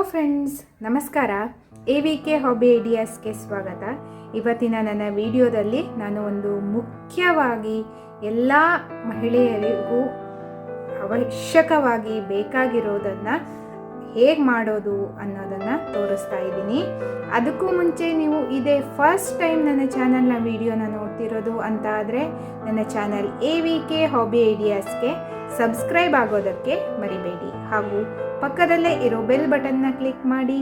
Hello friends ನಮಸ್ಕಾರ. A V K hobby ಐಡಿಯಾಸ್ಗೆ ಸ್ವಾಗತ. ಇವತ್ತಿನ ನನ್ನ ವಿಡಿಯೋದಲ್ಲಿ ನಾನು ಒಂದು ಮುಖ್ಯವಾಗಿ ಎಲ್ಲ ಮಹಿಳೆಯರಿಗೂ ಅವಶ್ಯಕವಾಗಿ ಬೇಕಾಗಿರೋದನ್ನು ಹೇಗೆ ಮಾಡೋದು ಅನ್ನೋದನ್ನು ತೋರಿಸ್ತಾ ಇದ್ದೀನಿ. ಅದಕ್ಕೂ ಮುಂಚೆ ನೀವು ಇದೇ ಫಸ್ಟ್ ಟೈಮ್ ನನ್ನ ಚಾನಲ್ನ ವಿಡಿಯೋನ ನೋಡ್ತಿರೋದು ಅಂತ ಆದರೆ ನನ್ನ channel A V K hobby ಐಡಿಯಾಸ್ಗೆ subscribe ಆಗೋದಕ್ಕೆ ಮರಿಬೇಡಿ. ಹಾಗೂ ಪಕ್ಕದಲ್ಲೇ ಇರೋ ಬೆಲ್ ಬಟನ್ನ ಕ್ಲಿಕ್ ಮಾಡಿ.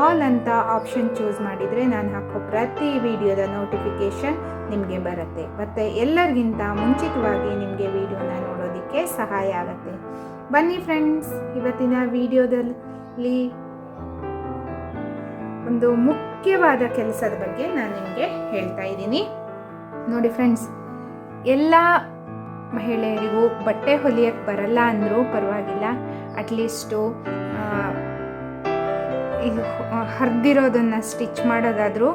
ಆಲ್ ಅಂತ ಆಪ್ಷನ್ ಚೂಸ್ ಮಾಡಿದರೆ ನಾನು ಹಾಕೋ ಪ್ರತಿ ವಿಡಿಯೋದ ನೋಟಿಫಿಕೇಷನ್ ನಿಮಗೆ ಬರುತ್ತೆ. ಮತ್ತು ಎಲ್ಲರಿಗಿಂತ ಮುಂಚಿತವಾಗಿ ನಿಮಗೆ ವಿಡಿಯೋನ ನೋಡೋದಕ್ಕೆ ಸಹಾಯ ಆಗುತ್ತೆ. ಬನ್ನಿ ಫ್ರೆಂಡ್ಸ್, ಇವತ್ತಿನ ವಿಡಿಯೋದಲ್ಲಿ ಒಂದು ಮುಖ್ಯವಾದ ಕೆಲಸದ ಬಗ್ಗೆ ನಾನು ನಿಮಗೆ ಹೇಳ್ತಾ ಇದ್ದೀನಿ. ನೋಡಿ ಫ್ರೆಂಡ್ಸ್, ಎಲ್ಲ ಮಹಿಳೆಯರಿಗೂ ಬಟ್ಟೆ ಹೊಲಿಯಕ್ಕೆ ಬರಲ್ಲ ಅಂದರೂ ಪರವಾಗಿಲ್ಲ. ಅಟ್ಲೀಸ್ಟು ಇದು ಹರಿದಿರೋದನ್ನು ಸ್ಟಿಚ್ ಮಾಡೋದಾದರೂ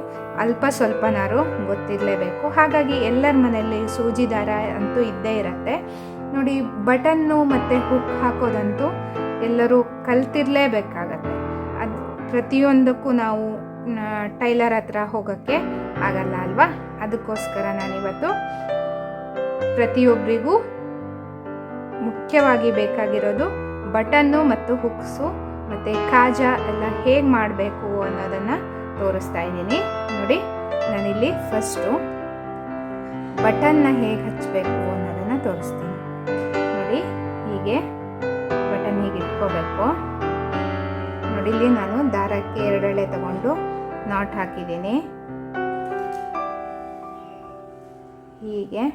ಅಲ್ಪ ಸ್ವಲ್ಪನಾರು ಗೊತ್ತಿರಲೇಬೇಕು. ಹಾಗಾಗಿ ಎಲ್ಲರ ಮನೆಯಲ್ಲಿ ಸೂಜಿ ದಾರ ಅಂತೂ ಇದ್ದೇ ಇರುತ್ತೆ. ನೋಡಿ, ಬಟನ್ನು ಮತ್ತು ಹುಕ್ ಹಾಕೋದಂತೂ ಎಲ್ಲರೂ ಕಲ್ತಿರಲೇಬೇಕಾಗತ್ತೆ. ಅದು ಪ್ರತಿಯೊಂದಕ್ಕೂ ನಾವು ಟೈಲರ್ ಹತ್ರ ಹೋಗೋಕ್ಕೆ ಆಗಲ್ಲ ಅಲ್ವಾ? ಅದಕ್ಕೋಸ್ಕರ ನಾನಿವತ್ತು ಪ್ರತಿಯೊಬ್ಬರಿಗೂ ಮುಖ್ಯವಾಗಿ ಬೇಕಾಗಿರೋದು ಬಟನ್ನು ಮತ್ತು ಹುಕ್ಸು ಮತ್ತು ಕಾಜ ಎಲ್ಲ ಹೇಗೆ ಮಾಡಬೇಕು ಅನ್ನೋದನ್ನು ತೋರಿಸ್ತಾ ಇದ್ದೀನಿ. ನೋಡಿ, ನಾನಿಲ್ಲಿ ಫಸ್ಟು ಬಟನ್ನ ಹೇಗೆ ಹಚ್ಚಬೇಕು ಅನ್ನೋದನ್ನು ತೋರಿಸ್ತೀನಿ. ನೋಡಿ, ಹೀಗೆ ಬಟನ್ ಹೀಗೆ ಇಟ್ಕೋಬೇಕು. ನೋಡಿ, ಇಲ್ಲಿ ನಾನು ದಾರಕ್ಕೆ ಎರಡೆಳೆ ತಗೊಂಡು ನಾಟ್ ಹಾಕಿದ್ದೀನಿ. ಹೀಗೆ.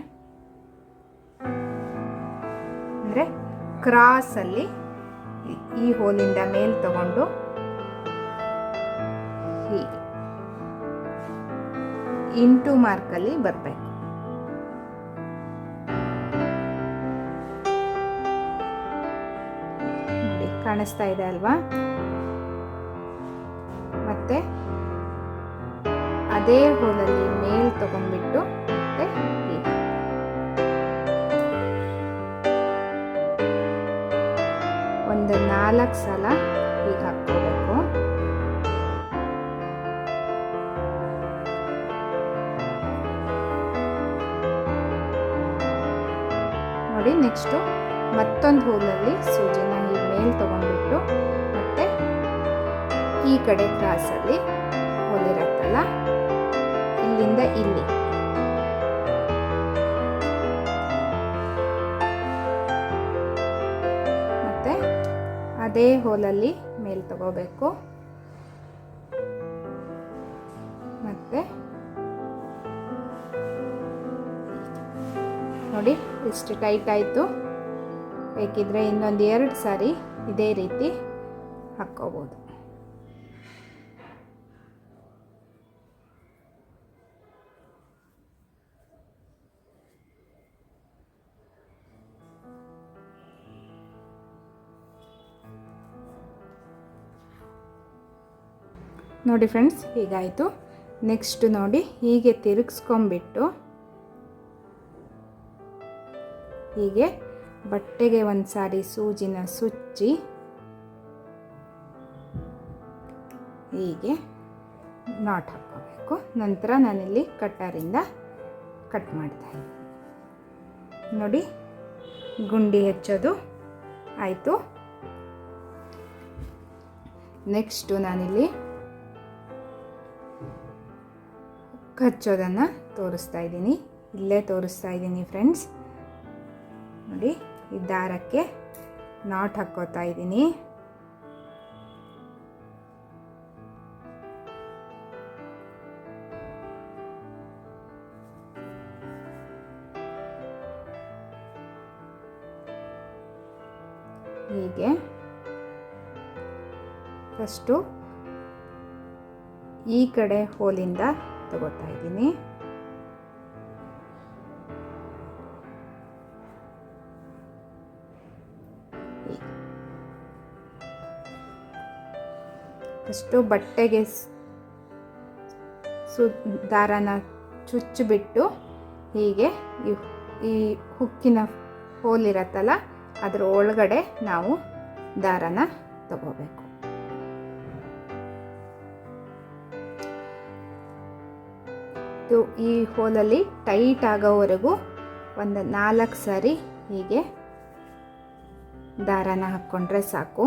ಅಂದರೆ ಕ್ರಾಸಲ್ಲಿ ಈ ಹೋಲಿಂದ ಮೇಲ್ ತಗೊಂಡು ಹೀಗೆ ಇಂಟು ಮಾರ್ಕಲ್ಲಿ ಬರಬೇಕು. ನೋಡಿ, ಕಾಣಿಸ್ತಾ ಇದೆ ಅಲ್ವಾ? ಮತ್ತೆ ಅದೇ ಹೋಲಲ್ಲಿ ಮೇಲ್ ತಗೊಂಡ್ಬಿಟ್ಟು ನಾಲ್ಕು ಸಲ ಹೀಗೆ ಹಾಕ್ಕೋಬೇಕು. ನೋಡಿ, ನೆಕ್ಸ್ಟು ಮತ್ತೊಂದು ಹೂಲಲ್ಲಿ ಸೂಜಿನ ಈ ಮೇಲೆ ತಗೊಂಡ್ಬಿಟ್ಟು ಮತ್ತೆ ಈ ಕಡೆ ಕ್ರಾಸಲ್ಲಿ ಹೋಲಿರತ್ತಲ್ಲ? ಇಲ್ಲಿಂದ ಇಲ್ಲಿ. ಅದೇ ಹೋಲಲ್ಲಿ ಮೇಲೆ ತಗೋಬೇಕು. ಮತ್ತೆ ನೋಡಿ ಇಷ್ಟು ಟೈಟ್ ಆಯಿತು. ಬೇಕಿದ್ರೆ ಇನ್ನೊಂದು ಎರಡು ಸಾರಿ ಇದೇ ರೀತಿ ಹಾಕ್ಕೋಬೋದು. ನೋಡಿ ಫ್ರೆಂಡ್ಸ್, ಹೀಗಾಯಿತು. ನೆಕ್ಸ್ಟ್ ನೋಡಿ, ಹೀಗೆ ತಿರುಗಿಸ್ಕೊಂಬಿಟ್ಟು ಹೀಗೆ ಬಟ್ಟೆಗೆ ಒಂದು ಸಾರಿ ಸೂಜಿನ ಸುಚ್ಚಿ ಹೀಗೆ ನಾಟ್ ಹಾಕ್ಕೋಬೇಕು. ನಂತರ ನಾನಿಲ್ಲಿ ಕಟ್ಟರಿಂದ ಕಟ್ ಮಾಡ್ತಾ ನೋಡಿ, ಗುಂಡಿ ಹೆಚ್ಚೋದು ಆಯಿತು. ನೆಕ್ಸ್ಟು ನಾನಿಲ್ಲಿ ಹಚ್ಚೋದನ್ನು ತೋರಿಸ್ತಾ ಇದ್ದೀನಿ. ಇಲ್ಲೇ ತೋರಿಸ್ತಾ ಇದ್ದೀನಿ ಫ್ರೆಂಡ್ಸ್ ನೋಡಿ, ಈ ದಾರಕ್ಕೆ ನಾಟ್ ಹಾಕ್ಕೋತಾ ಇದ್ದೀನಿ. ಹೀಗೆ. ಫಸ್ಟು ಈ ಕಡೆ ಹೋಲಿಂದ ತಗೋತಾ ಇದ್ದೀನಿ ಫಸ್ಟು ಬಟ್ಟೆಗೆ ಸು ದಾರನ ಚುಚ್ಚಿಬಿಟ್ಟು ಹೀಗೆ ಈ ಹುಕ್ಕಿನ ಹುಕ್ಕಿನ ಹೋಲಿರತ್ತಲ್ಲ ಅದರ ಒಳಗಡೆ ನಾವು ದಾರನ ತಗೋಬೇಕು. ಇದು ಈ ಹೋಲಲ್ಲಿ ಟೈಟ್ ಆಗೋವರೆಗೂ ಒಂದು ನಾಲ್ಕು ಸಾರಿ ಹೀಗೆ ದಾರಾನ ಹಾಕ್ಕೊಂಡ್ರೆ ಸಾಕು.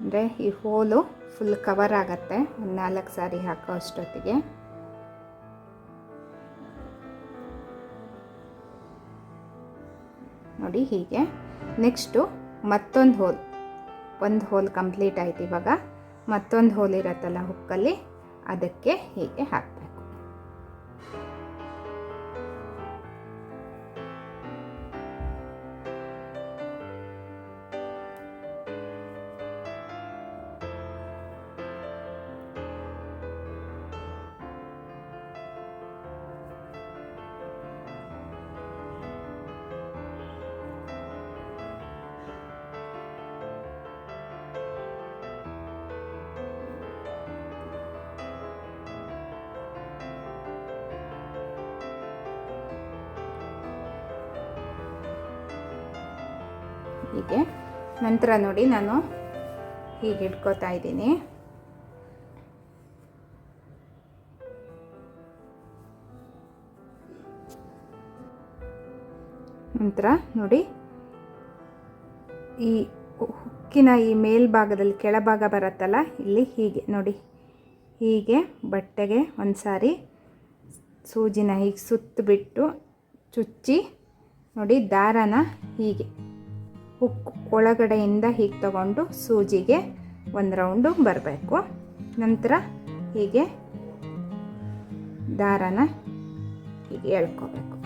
ಅಂದರೆ ಈ ಹೋಲು ಫುಲ್ ಕವರ್ ಆಗತ್ತೆ, ಒಂದು ನಾಲ್ಕು ಸಾರಿ ಹಾಕೋ ಅಷ್ಟೊತ್ತಿಗೆ. ನೋಡಿ ಹೀಗೆ. ನೆಕ್ಸ್ಟು ಮತ್ತೊಂದು ಹೋಲ್. ಒಂದು ಹೋಲ್ ಕಂಪ್ಲೀಟ್ ಆಯ್ತು ಇವಾಗ ಮತ್ತೊಂದು ಹೋಲ್ ಇರತ್ತಲ್ಲ ಹುಕ್ಕಲ್ಲಿ ಅದಕ್ಕೆ ಹೀಗೆ ಹಾಕಬೇಕು. ಹೀಗೆ. ನಂತರ ನೋಡಿ ನಾನು ಹೀಗೆ ಇಟ್ಕೋತಾ ಇದ್ದೀನಿ. ನಂತರ ನೋಡಿ ಈ ಹುಕ್ಕಿನ ಈ ಮೇಲ್ಭಾಗದಲ್ಲಿ ಕೆಳಭಾಗ ಬರುತ್ತಲ್ಲ, ಇಲ್ಲಿ ಹೀಗೆ ನೋಡಿ. ಹೀಗೆ ಬಟ್ಟೆಗೆ ಒಂದ್ಸಾರಿ ಸೂಜಿನ ಹೀಗೆ ಸುತ್ತಬಿಟ್ಟು ಚುಚ್ಚಿ ನೋಡಿ ದಾರನ ಹೀಗೆ. ಹುಕ್ ಒಳಗಡೆಯಿಂದ ಹೀಗೆ ತಗೊಂಡು ಸೂಜಿಗೆ ಒಂದು ರೌಂಡು ಬರಬೇಕು. ನಂತರ ಹೀಗೆ ದಾರನ ಹೀಗೆ ಎಳ್ಕೋಬೇಕು.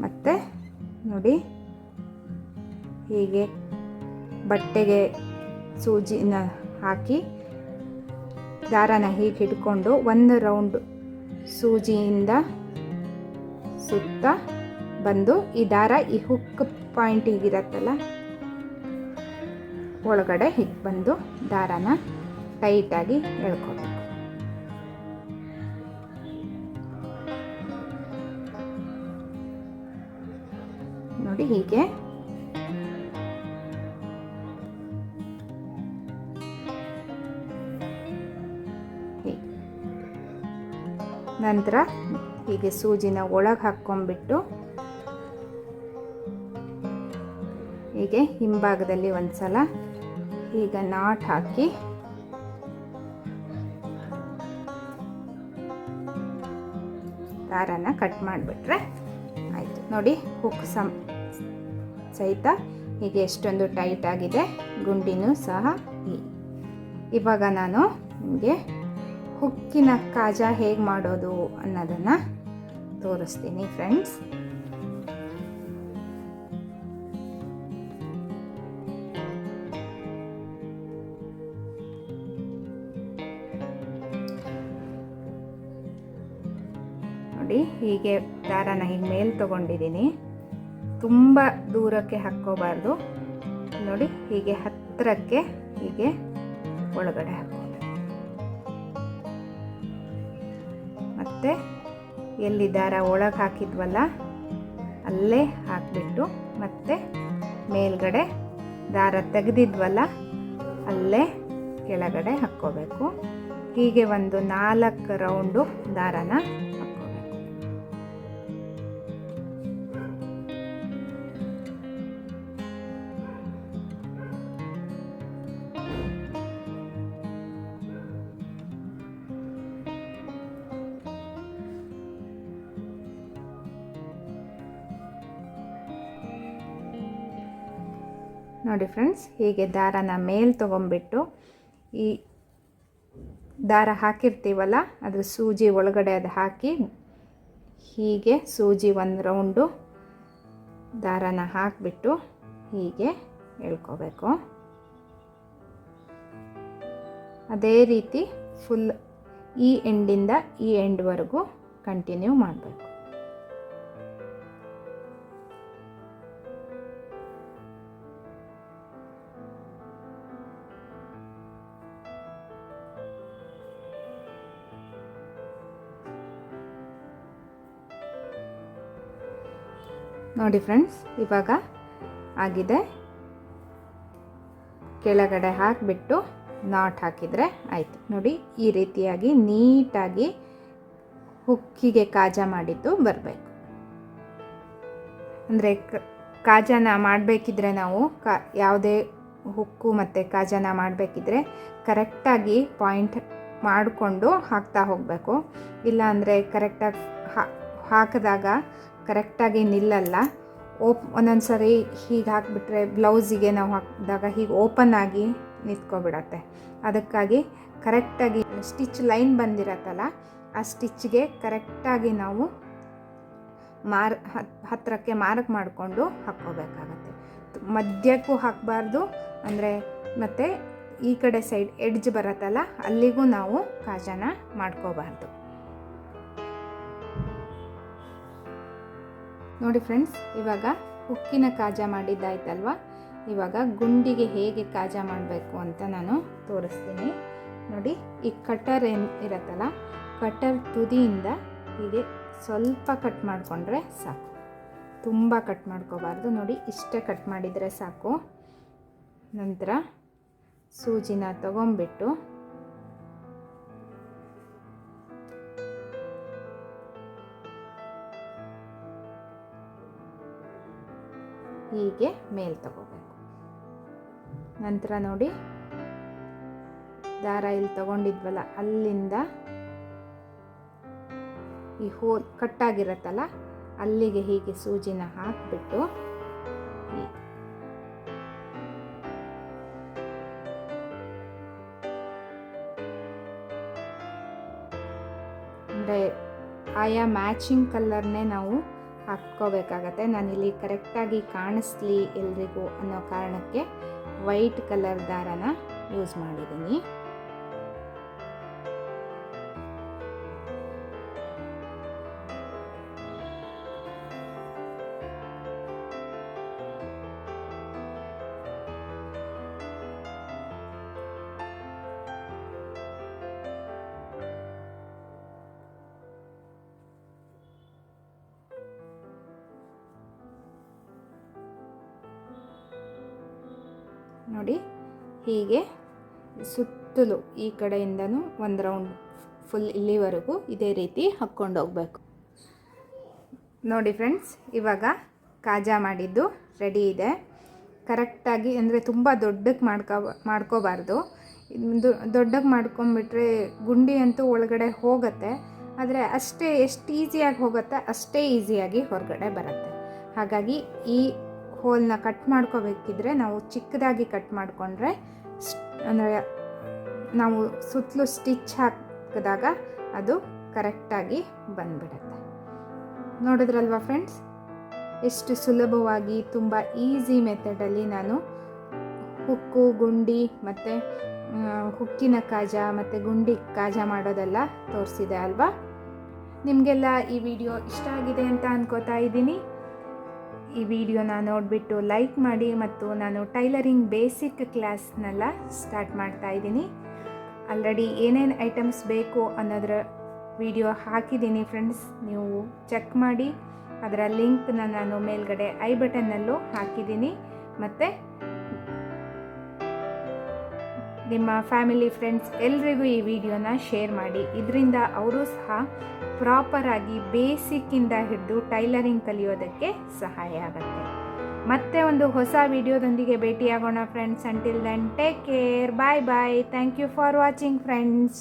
ಮತ್ತು ನೋಡಿ ಹೀಗೆ ಬಟ್ಟೆಗೆ ಸೂಜಿನ ಹಾಕಿ ದಾರನ ಹೀಗೆ ಹಿಡ್ಕೊಂಡು ಒಂದು ರೌಂಡ್ ಸೂಜಿಯಿಂದ ಸುತ್ತ ಬಂದು ಈ ದಾರ ಈ ಹುಕ್ ಪಾಯಿಂಟ್ ಹೀಗಿರತ್ತಲ್ಲ ಒಳಗಡೆ ಹೀಗೆ ಬಂದು ದಾರನ ಟೈಟಾಗಿ ಎಳ್ಕೋಬೇಕು. ನೋಡಿ ಹೀಗೆ. ಹೀಗೆ. ನಂತರ ಹೀಗೆ ಸೂಜಿನ ಒಳಗೆ ಹಾಕ್ಕೊಂಡ್ಬಿಟ್ಟು ಹೀಗೆ ಹಿಂಭಾಗದಲ್ಲಿ ಒಂದ್ಸಲ ಈಗ ನಾಟ್ ಹಾಕಿ. ದಾರನ ಕಟ್ ಮಾಡಿಬಿಟ್ರೆ ಆಯಿತು. ನೋಡಿ ಹುಕ್ ಸಮ ಸಹಿತ ಹೀಗೆ ಎಷ್ಟೊಂದು ಟೈಟ್ ಆಗಿದೆ. ಗುಂಡಿನೂ ಸಹ ಇವಾಗ ನಾನು ನಿಮಗೆ ಹುಕ್ಕಿನ ಕಾಜ ಹೇಗೆ ಮಾಡೋದು ಅನ್ನೋದನ್ನು ತೋರಿಸ್ತೀನಿ ಫ್ರೆಂಡ್ಸ್ ನೋಡಿ ಹೀಗೆ ದಾರನ ಹೀಗೆ ಮೇಲೆ ತೊಗೊಂಡಿದ್ದೀನಿ. ತುಂಬ ದೂರಕ್ಕೆ ಹಾಕ್ಕೋಬಾರ್ದು. ನೋಡಿ, ಹೀಗೆ ಹತ್ತಿರಕ್ಕೆ ಹೀಗೆ ಒಳಗಡೆ ಹಾಕೋಬೇಕು ಮತ್ತು ಎಲ್ಲಿ ದಾರ ಒಳಗೆ ಹಾಕಿದ್ವಲ್ಲ, ಅಲ್ಲೇ ಹಾಕಿಬಿಟ್ಟು ಮತ್ತೆ ಮೇಲ್ಗಡೆ ದಾರ ತೆಗೆದಿದ್ವಲ್ಲ, ಅಲ್ಲೇ ಕೆಳಗಡೆ ಹಾಕ್ಕೋಬೇಕು. ಹೀಗೆ ಒಂದು ನಾಲ್ಕು ರೌಂಡು ದಾರನ ನೋಡಿ ಫ್ರೆಂಡ್ಸ್, ಹೀಗೆ ದಾರನ ಮೇಲೆ ತೊಗೊಂಬಿಟ್ಟು ಈ ದಾರ ಹಾಕಿರ್ತೀವಲ್ಲ, ಅದ್ರ ಸೂಜಿ ಒಳಗಡೆ ಅದು ಹಾಕಿ ಹೀಗೆ ಸೂಜಿ ಒಂದು ರೌಂಡು ದಾರನ ಹಾಕಿಬಿಟ್ಟು ಹೀಗೆ ಎಳ್ಕೋಬೇಕು. ಅದೇ ರೀತಿ ಫುಲ್ ಈ ಎಂಡಿಂದ ಈ ಎಂಡ್ವರೆಗೂ ಕಂಟಿನ್ಯೂ ಮಾಡಬೇಕು. ನೋಡಿ ಫ್ರೆಂಡ್ಸ್, ಇವಾಗ ಆಗಿದೆ. ಕೆಳಗಡೆ ಹಾಕಿಬಿಟ್ಟು ನಾಟ್ ಹಾಕಿದರೆ ಆಯಿತು. ನೋಡಿ, ಈ ರೀತಿಯಾಗಿ ನೀಟಾಗಿ ಹುಕ್ಕಿಗೆ ಕಾಜ ಮಾಡಿದ್ದು ಬರಬೇಕು. ಅಂದರೆ ಕಾಜಾನ ಮಾಡಬೇಕಿದ್ರೆ ನಾವು ಕಾ, ಯಾವುದೇ ಹುಕ್ಕು ಮತ್ತು ಕಾಜಾನ ಮಾಡಬೇಕಿದ್ರೆ ಕರೆಕ್ಟಾಗಿ ಪಾಯಿಂಟ್ ಮಾಡಿಕೊಂಡು ಹಾಕ್ತಾ ಹೋಗಬೇಕು. ಇಲ್ಲಾಂದರೆ ಕರೆಕ್ಟಾಗಿ ಹಾಕಿದಾಗ ಕರೆಕ್ಟಾಗಿ ನಿಲ್ಲಲ್ಲ. ಓಪ್ ಒಂದೊಂದು ಸರಿ ಹೀಗೆ ಹಾಕಿಬಿಟ್ರೆ ಬ್ಲೌಸಿಗೆ ನಾವು ಹಾಕಿದಾಗ ಹೀಗೆ ಓಪನ್ ಆಗಿ ನಿಂತ್ಕೊಬಿಡತ್ತೆ. ಅದಕ್ಕಾಗಿ ಕರೆಕ್ಟಾಗಿ ಸ್ಟಿಚ್ ಲೈನ್ ಬಂದಿರತ್ತಲ್ಲ, ಆ ಸ್ಟಿಚ್ಗೆ ಕರೆಕ್ಟಾಗಿ ನಾವು ಮಾರ್ ಹತ್ತಿರಕ್ಕೆ ಮಾರ್ಕ್ ಮಾಡಿಕೊಂಡು ಹಾಕ್ಕೋಬೇಕಾಗತ್ತೆ. ಮಧ್ಯಕ್ಕೂ ಹಾಕಬಾರ್ದು, ಅಂದರೆ ಮತ್ತು ಈ ಕಡೆ ಸೈಡ್ ಎಡ್ಜ್ ಬರುತ್ತಲ್ಲ, ಅಲ್ಲಿಗೂ ನಾವು ಕಾಜನ ಮಾಡ್ಕೋಬಾರ್ದು. ನೋಡಿ ಫ್ರೆಂಡ್ಸ್, ಇವಾಗ ಉಕ್ಕಿನ ಕಾಜ ಮಾಡಿದ್ದಾಯ್ತಲ್ವ? ಇವಾಗ ಗುಂಡಿಗೆ ಹೇಗೆ ಕಾಜ ಮಾಡಬೇಕು ಅಂತ ನಾನು ತೋರಿಸ್ತೀನಿ. ನೋಡಿ, ಈ ಕಟರ್ ಏನು ಇರತ್ತಲ್ಲ, ಕಟರ್ ತುದಿಯಿಂದ ಹೀಗೆ ಸ್ವಲ್ಪ ಕಟ್ ಮಾಡಿಕೊಂಡ್ರೆ ಸಾಕು. ತುಂಬ ಕಟ್ ಮಾಡ್ಕೋಬಾರ್ದು. ನೋಡಿ, ಇಷ್ಟೇ ಕಟ್ ಮಾಡಿದರೆ ಸಾಕು. ನಂತರ ಸೂಜಿನ ತಗೊಂಬಿಟ್ಟು ಹೀಗೆ ಮೇಲ್ ತಗೋಬೇಕು. ನಂತರ ನೋಡಿ, ದಾರ ಇಲ್ಲಿ ತಗೊಂಡಿದ್ವಲ್ಲ, ಅಲ್ಲಿಂದ ಈ ಹೋಲ್ ಕಟ್ಟಾಗಿರತ್ತಲ್ಲ, ಅಲ್ಲಿಗೆ ಹೀಗೆ ಸೂಜಿನ ಹಾಕಿಬಿಟ್ಟು ಆಯಾ ಮ್ಯಾಚಿಂಗ್ ಕಲ್ಲರ್ನೇ ನಾವು ಹಾಕ್ಕೋಬೇಕಾಗತ್ತೆ. ನಾನಿಲ್ಲಿ ಕರೆಕ್ಟಾಗಿ ಕಾಣಿಸ್ಲಿ ಎಲ್ರಿಗೂ ಅನ್ನೋ ಕಾರಣಕ್ಕೆ ವೈಟ್ ಕಲರ್ ದಾರನ ಯೂಸ್ ಮಾಡಿದ್ದೀನಿ. ನೋಡಿ, ಹೀಗೆ ಸುತ್ತಲೂ ಈ ಕಡೆಯಿಂದನೂ ಒಂದು ರೌಂಡ್ ಫುಲ್ ಇಲ್ಲಿವರೆಗೂ ಇದೇ ರೀತಿ ಹಾಕ್ಕೊಂಡು ಹೋಗಬೇಕು. ನೋಡಿ ಫ್ರೆಂಡ್ಸ್ ಇವಾಗ ಕಾಜಾ ಮಾಡಿದ್ದು ರೆಡಿ ಇದೆ. ಕರೆಕ್ಟಾಗಿ ಅಂದರೆ ತುಂಬ ದೊಡ್ಡಕ್ಕೆ ಮಾಡ್ಕೊ, ಮಾಡ್ಕೋಬಾರ್ದು. ದೊಡ್ಡಕ್ಕೆ ಮಾಡ್ಕೊಂಬಿಟ್ರೆ ಗುಂಡಿ ಅಂತೂ ಒಳಗಡೆ ಹೋಗುತ್ತೆ, ಆದರೆ ಅಷ್ಟೇ ಎಷ್ಟು ಈಸಿಯಾಗಿ ಹೋಗುತ್ತೆ ಅಷ್ಟೇ ಈಸಿಯಾಗಿ ಹೊರಗಡೆ ಬರುತ್ತೆ. ಹಾಗಾಗಿ ಈ ಹೋಲ್ನ ಕಟ್ ಮಾಡ್ಕೋಬೇಕಿದ್ರೆ ನಾವು ಚಿಕ್ಕದಾಗಿ ಕಟ್ ಮಾಡಿಕೊಂಡ್ರೆ ಅಂದರೆ ನಾವು ಸುತ್ತಲೂ ಸ್ಟಿಚ್ ಹಾಕಿದಾಗ ಅದು ಕರೆಕ್ಟಾಗಿ ಬಂದ್ಬಿಡುತ್ತೆ. ನೋಡಿದ್ರಲ್ವಾ ಫ್ರೆಂಡ್ಸ್? ಎಷ್ಟು ಸುಲಭವಾಗಿ, ತುಂಬ ಈಸಿ ಮೆಥಡಲ್ಲಿ ನಾನು ಹುಕ್ಕು, ಗುಂಡಿ ಮತ್ತು ಹುಕ್ಕಿನ ಕಾಜ ಮತ್ತು ಗುಂಡಿ ಕಾಜ ಮಾಡೋದೆಲ್ಲ ತೋರಿಸಿದೆ ಅಲ್ವಾ? ನಿಮಗೆಲ್ಲ ಈ ವಿಡಿಯೋ ಇಷ್ಟ ಆಗಿದೆ ಅಂತ ಅನ್ಕೋತಾ ಇದ್ದೀನಿ. ಈ ವಿಡಿಯೋನ ನೋಡಿಬಿಟ್ಟು ಲೈಕ್ ಮಾಡಿ ಮತ್ತು ನಾನು ಟೈಲರಿಂಗ್ ಬೇಸಿಕ್ ಕ್ಲಾಸ್ನೆಲ್ಲ ಸ್ಟಾರ್ಟ್ ಮಾಡ್ತಾ ಇದ್ದೀನಿ. ಆಲ್ರೆಡಿ ಏನೇನು ಐಟಮ್ಸ್ ಬೇಕು ಅನ್ನೋದ್ರ ವಿಡಿಯೋ ಹಾಕಿದ್ದೀನಿ ಫ್ರೆಂಡ್ಸ್ ನೀವು ಚೆಕ್ ಮಾಡಿ. ಅದರ ಲಿಂಕ್ನ ನಾನು ಮೇಲ್ಗಡೆ ಐ ಬಟನ್ನಲ್ಲೂ ಹಾಕಿದ್ದೀನಿ. ಮತ್ತು ನಿಮ್ಮ ಫ್ಯಾಮಿಲಿ, ಫ್ರೆಂಡ್ಸ್ ಎಲ್ರಿಗೂ ಈ ವಿಡಿಯೋನ ಶೇರ್ ಮಾಡಿ. ಇದರಿಂದ ಅವರು ಸಹ ಪ್ರಾಪರಾಗಿ ಬೇಸಿಕ್ಕಿಂದ ಹಿಡಿದು ಟೈಲರಿಂಗ್ ಕಲಿಯೋದಕ್ಕೆ ಸಹಾಯ ಆಗುತ್ತೆ. ಮತ್ತೆ ಒಂದು ಹೊಸ ವಿಡಿಯೋದೊಂದಿಗೆ ಭೇಟಿಯಾಗೋಣ friends until then take care bye bye thank you for watching friends